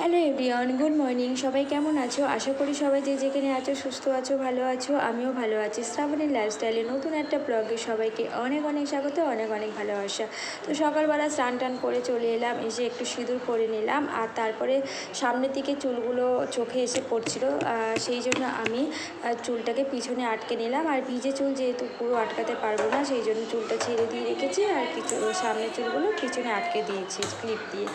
Hello everyone, good morning. সবাই কেমন আছো? আশা করি সবাই যে যেখানে আছো, সুস্থ আছো, ভালো আছো, আমিও ভালো আছি। শ্রাবণী লাইফস্টাইলে নতুন একটা ব্লগে সবাইকে অনেক অনেক স্বাগত, অনেক অনেক ভালোবাসা। তো সকালবেলা স্নান টান করে চলে এলাম এসে একটু সিঁদুর করে নিলাম, আর তারপরে সামনের দিকে চুলগুলো চোখে এসে পড়ছিল সেই জন্য আমি চুলটাকে পিছনে আটকে নিলাম। আর ভিজে চুল যেহেতু পুরো আটকাতে পারব না, সেই জন্য চুলটা ছেড়ে দিয়ে রেখেছি, আর কিছু, সামনের চুলগুলো পিছনে আটকে দিয়েছি ক্লিপ দিয়ে।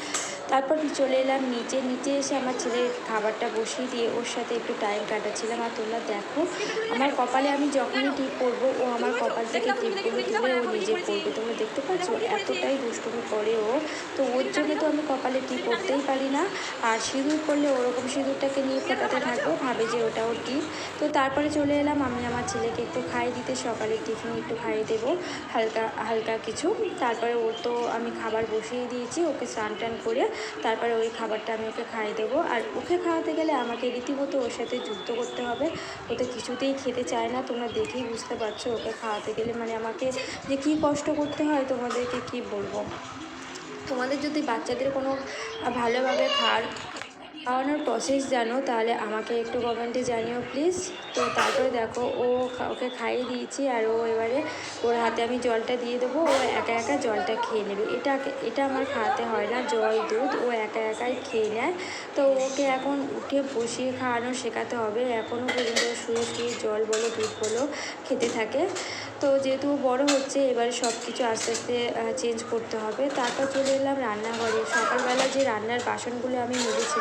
তারপর আমি চলে এলাম নিচে নিচে এসে আমার ছেলের খাবারটা বসিয়ে দিয়ে ওর সাথে একটু টাইম কাটাচ্ছিলাম। আর তোমরা দেখো, আমার কপালে আমি যখনই টিপ পরবো, ও আমার কপাল থেকে টিপগুলো তুলে ও নিজে পরবে। তোমরা দেখতে পাচ্ছ, এতটাই দুষ্টুমি করে ও। তো ওর জন্য তো আমি কপালে টিপ পরতেই পারি না। আর সিঁদুর করলে ওরকম সিঁদুরটাকে নিয়ে ফোটাতে থাকব, ভাবে যে ওটা ওর টিপ। তো তারপরে চলে এলাম, আমি আমার ছেলেকে একটু খাইয়ে দিতে, সকালে টিফিন একটু খাইয়ে দেবো, হালকা হালকা কিছু। তারপরে ওর তো আমি খাবার বসিয়ে দিয়েছি, ওকে স্নান টান করে তারপরে ওই খাবারটা আমি ওকে খাইয়ে দেবো। আর ওকে খাওয়াতে গেলে আমাকে রীতিমতো ওর সাথে যুক্ত করতে হবে। ও তো কিছুতেই খেতে চায় না, তোমরা দেখেই বুঝতে পারছ ওকে খাওয়াতে গেলে। মানে আমাকে যে কী কষ্ট করতে হয় তোমাদেরকে কি বলব? তোমাদের যদি বাচ্চাদের কোনো ভালোভাবে খাওয়ার খাওয়ানোর প্রসেস জানো, তাহলে আমাকে একটু কমেন্টে জানিও প্লিজ তো তারপরে দেখো, ও ওকে খাইয়ে দিয়েছি আর ও এবারে ওর হাতে আমি জলটা দিয়ে দেবো, ও একা একা জলটা খেয়ে নেবে। এটা এটা আমার খাওয়াতে হয় না, জল, দুধ, ও একা একাই খেয়ে নেয়। তো ওকে এখন উঠে বসিয়ে খাওয়ানো শেখাতে হবে। এখনও পর্যন্ত শুয়ে শুয়ে জল বলো, দুধ বলো খেতে থাকে। তো যেহেতু বড় হচ্ছে, এবারে সব কিছু আস্তে আস্তে চেঞ্জ করতে হবে। তারপর চলে এলাম রান্নাঘরে। সকালবেলা যে রান্নার বাসনগুলো আমি মেজেছি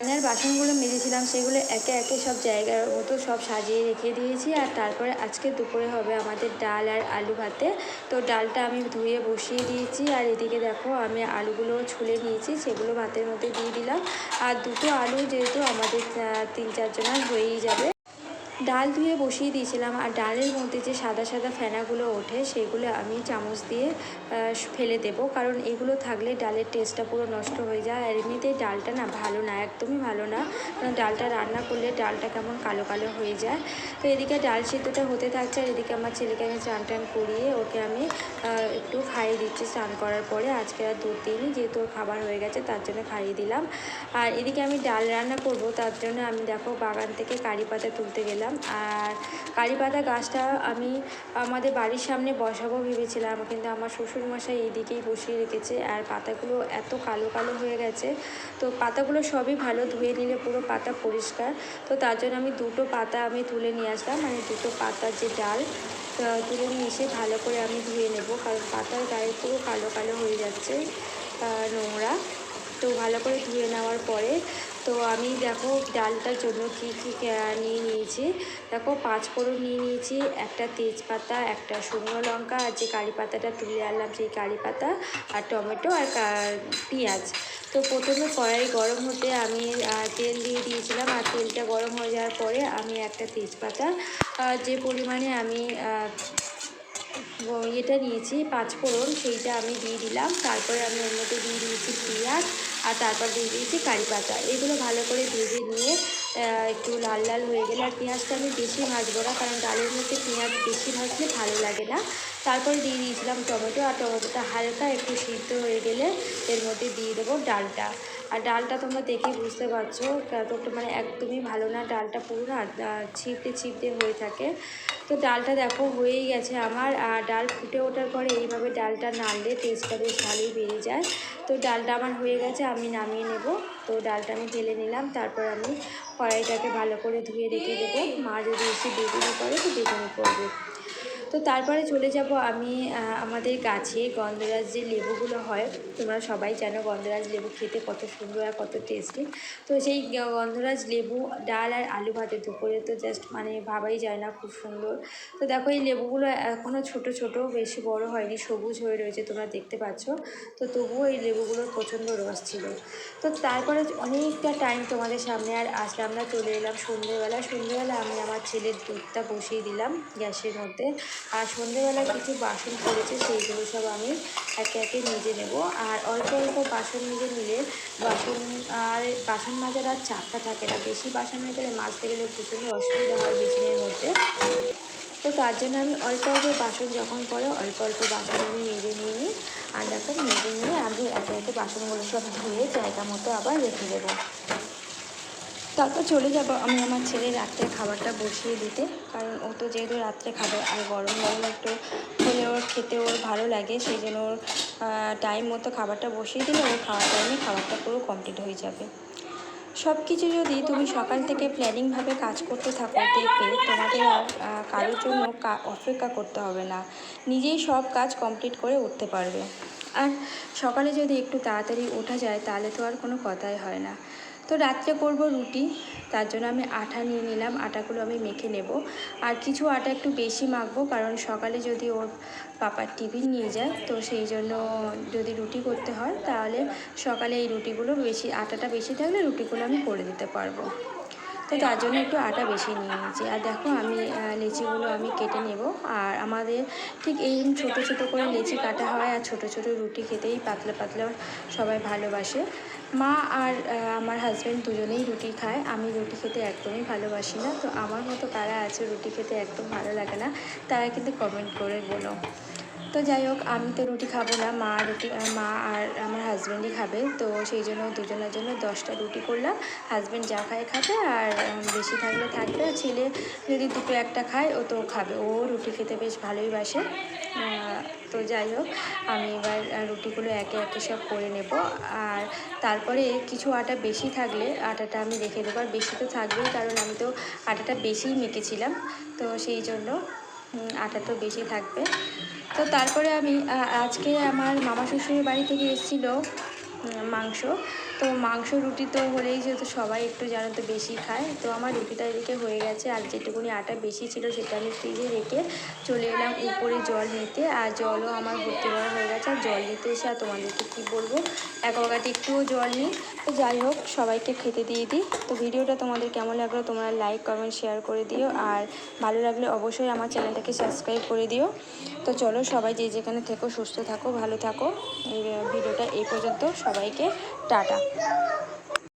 রান্নার বাসনগুলো মেজেছিলাম, সেগুলো একে একে সব জায়গার মতো সব সাজিয়ে রেখে দিয়েছি। আর তারপরে আজকে দুপুরে হবে আমাদের ডাল আর আলু ভাতে। তো ডালটা আমি ধুয়ে বসিয়ে দিয়েছি। আর এদিকে দেখো, আমি আলুগুলো ছুলে নিয়েছি, সেগুলো ভাতের মধ্যে দিয়ে দিলাম। আর দুটো আলু যেহেতু আমাদের তিন চারজনের হয়েই যাবে। ডাল ধুয়ে বসিয়ে দিয়েছিলাম আর ডালের মধ্যে যে সাদা সাদা ফেনাগুলো ওঠে সেগুলো আমি চামচ দিয়ে ফেলে দেবো। কারণ এগুলো থাকলে ডালের টেস্টটা পুরো নষ্ট হয়ে যায় আর এমনিতেই ডালটা না ভালো না, একদমই ভালো না। কারণ ডালটা রান্না করলে ডালটা কেমন কালো কালো হয়ে যায়। তো এদিকে ডাল সিদ্ধটা হতে থাকছে আর এদিকে আমার ছেলেকে আমি চান টান করিয়ে ওকে আমি একটু খাইয়ে দিচ্ছি স্নান করার পরে। আজকে আর দুধ দিইনি, যেহেতু ওর খাবার হয়ে গেছে তার জন্য খাইয়ে দিলাম। আর এদিকে আমি ডাল রান্না করব, তার জন্য আমি দেখো বাগান থেকে কারি পাতা তুলতে গেলাম। আর কারি পাতা গাছটা আমি আমাদের বাড়ির সামনে বসাবো ভেবেছিলাম, কিন্তু আমার শ্বশুরমশাই এইদিকেই বসিয়ে রেখেছে। আর পাতাগুলো এত কালো কালো হয়ে গেছে, তো পাতাগুলো সবই ভালো ধুয়ে নিলে পুরো পাতা পরিষ্কার। তো তার জন্য আমি দুটো পাতা আমি তুলে নিয়ে আসলাম মানে দুটো পাতার যে ডাল তুলে নিয়ে এসে ভালো করে আমি ধুয়ে নেব, কারণ পাতার গায়ে পুরো কালো কালো হয়ে যাচ্ছে নোংরা। তো ভালো করে ধুয়ে নেওয়ার পরে তো আমি দেখো ডালটার জন্য কী কী নিয়ে নিয়েছি। দেখো পাঁচ ফোড়ন নিয়ে নিয়েছি, একটা তেজপাতা, একটা শুকনো লঙ্কা, আর যে কারি পাতাটা তুলে আনলাম সেই কারি পাতা, আর টমেটো আর পেঁয়াজ। তো প্রথমে কড়াই গরম হতে আমি তেল দিয়ে দিয়েছিলাম, আর তেলটা গরম হয়ে যাওয়ার পরে আমি একটা তেজপাতা যে পরিমাণে আমি এটা নিয়েছি, পাঁচ ফোড়ন, সেইটা আমি দিয়ে দিলাম। তারপরে আমি ওর মধ্যে দিয়ে দিয়েছি পেঁয়াজ আর তারপর দিয়ে দিয়েছি কারি পাতা। এগুলো ভালো করে ভেজে নিয়ে একটু লাল লাল হয়ে গেলে আর পেঁয়াজটা আমি বেশি ভাজবো না, কারণ ডালের মধ্যে পেঁয়াজ বেশি ভাজলে ভালো লাগে না। তারপরে দিয়ে দিয়েছিলাম টমেটো, আর টমেটোটা হালকা একটু সিদ্ধ হয়ে গেলে এর মধ্যে দিয়ে দেবো ডালটা। আর ডালটা তোমরা দেখেই বুঝতে পারছ কতটা মানে একদমই ভালো না ডালটা পুরো না আহ, ছিপড়ে ছিপড়ে হয়ে থাকে। তো ডালটা দেখো হয়েই গেছে আমার আর ডাল ফুটে ওঠার পরে এইভাবে ডালটা নাড়লে টেস্টটা বেশ ভালোই বেড়ে যায়। তো ডালটা আমার হয়ে গেছে আমি নামিয়ে নেব। তো ডালটা আমি ঢেলে নিলাম তারপর আমি কড়াইটাকে ভালো করে ধুয়ে রেখে দেবো। মা যদি এসে বেগুনি করে তো বেগুনি করবে। তো তারপরে চলে যাব আমি আমাদের গাছে গন্ধরাজ যে লেবুগুলো হয়, তোমরা সবাই জানো গন্ধরাজ লেবু খেতে কত সুন্দর আর কত টেস্টি তো সেই গন্ধরাজ লেবু, ডাল আর আলু ভাতে দুপুরে তো জাস্ট মানে ভাবাই যায় না খুব সুন্দর। তো দেখো এই লেবুগুলো এখনও ছোট ছোট, বেশি বড় হয়নি, সবুজ হয়ে রয়েছে, তোমরা দেখতে পাচ্ছ। তো তবুও এই লেবুগুলোর প্রচণ্ড রস ছিল। তো তারপরে অনেকটা টাইম তোমাদের সামনে আর আসলাম আমরা চলে এলাম সন্ধেবেলা। সন্ধেবেলা আমি আমার ছেলের দুধটা বসিয়ে দিলাম গ্যাসের মধ্যে। আর সন্ধেবেলা কিছু বাসন পড়েছে, সেইগুলো সব আমি একে একে মেজে নেব। আর অল্প অল্প বাসন মেজে নিলে বাসন আর বাসন মাজার আর চাপটা থাকে না। বেশি বাসন হয়ে গেলে মাজতে গেলে প্রচণ্ড অসুবিধা হয় বেসিনের মধ্যে। তো তার জন্য আমি অল্প অল্প বাসন যখন পরে অল্প অল্প বাসন আমি মেজে নিয়ে নিই। আর দেখো, মেজে নিয়ে আমি একে একে বাসনগুলো সব ধুয়ে জায়গা মতো আবার রেখে দেবো। তারপর চলে যাব আমি আমার ছেলে রাত্রে খাবারটা বসিয়ে দিতে। কারণ ও তো যেহেতু রাত্রে খাবে আর গরম গরম একটু হলে ওর খেতে ওর ভালো লাগে, সেই জন্য ওর টাইম মতো খাবারটা বসিয়ে দিলে ওর খাওয়ার টাইমে খাবারটা পুরো কমপ্লিট হয়ে যাবে। সব কিছু যদি তুমি সকাল থেকে প্ল্যানিংভাবে কাজ করতে থাকো, দেখবে তোমাদের আর কারোর জন্য অপেক্ষা করতে হবে না। নিজেই সব কাজ কমপ্লিট করে উঠতে পারবে। আর সকালে যদি একটু তাড়াতাড়ি ওঠা যায়, তাহলে তো আর কোনো কথাই হয় না। তো রাত্রে করব রুটি, তার জন্য আমি আটা নিয়ে নিলাম, আটাগুলো আমি মেখে নেব। আর কিছু আটা একটু বেশি মাখবো, কারণ সকালে যদি ওর পাপার টিফিন নিয়ে যায়, তো সেই জন্য যদি রুটি করতে হয়, তাহলে সকালে এই রুটিগুলো বেশি, আটাটা বেশি থাকলে রুটিগুলো আমি করে দিতে পারব। তো তার জন্য একটু আটা বেশি নিয়ে নিয়েছি। আর দেখো আমি লেচিগুলো আমি কেটে নেব। আর আমাদের ঠিক এই ছোট ছোট করে লেচি কাটা হয়, আর ছোট ছোট রুটি খেতেই পাতলা পাতলা সবাই ভালোবাসে। মা আর আমার হাজব্যান্ড দুজনেই রুটি খায়। আমি রুটি খেতে একদমই ভালোবাসি না। তো আমার মতো কারা আছে রুটি খেতে একদম ভালো লাগে না, তারা কিন্তু কমেন্ট করে বলো। তো যাই হোক, আমি তো রুটি খাব না, মা রুটি মা আর আমার হাজব্যান্ডই খাবে। তো সেই জন্য দুজনের জন্য দশটা রুটি করলাম। হাজব্যান্ড যা খায় খাবে আর বেশি থাকলে থাকবে। আর ছেলে যদি দুটো একটা খায়, ও তো খাবে। ও রুটি খেতে বেশ ভালোই বাসে। তো যাই হোক, আমি এবার রুটিগুলো একে একে সব করে নেব। আর তারপরে কিছু আটা বেশি থাকলে আটাটা আমি রেখে দেবো। আর বেশি তো থাকবেই, কারণ আমি তো আটাটা বেশিই মেখেছিলাম। তো সেই জন্য আটা তো বেশি থাকবে। তো তারপরে আমি আজকে আমার মামা শ্বশুরের বাড়ি থেকে এসেছিল মাংস। তো মাংস, রুটি তো হলেই যেহেতু সবাই একটু জানো তো বেশি খায়, তো আমার রুটিটা এদিকে হয়ে গেছে। আর যেটুকুনি আটা বেশি ছিল সেটা আমি ফ্রিজে রেখে চলে এলাম উপরে জল নিতে। আর জলও আমার ভর্তি করা হয়ে গেছে। আর জল নিতে এসে আর তোমাদেরকে কী বলব? অ্যাকোয়াগার্ডে একটুও জল নেই। তো যাই হোক, সবাইকে খেতে দিয়ে দিই। তো ভিডিওটা তোমাদের কেমন লাগল তোমরা লাইক কমেন্ট শেয়ার করে দিও। আর ভালো লাগলে অবশ্যই আমার চ্যানেলটাকে সাবস্ক্রাইব করে দিও। তো চলো সবাই যে যেখানে থেকো, সুস্থ থাকো, ভালো থাকো। এই, ভিডিওটা এই পর্যন্ত। সবাইকে টাটা।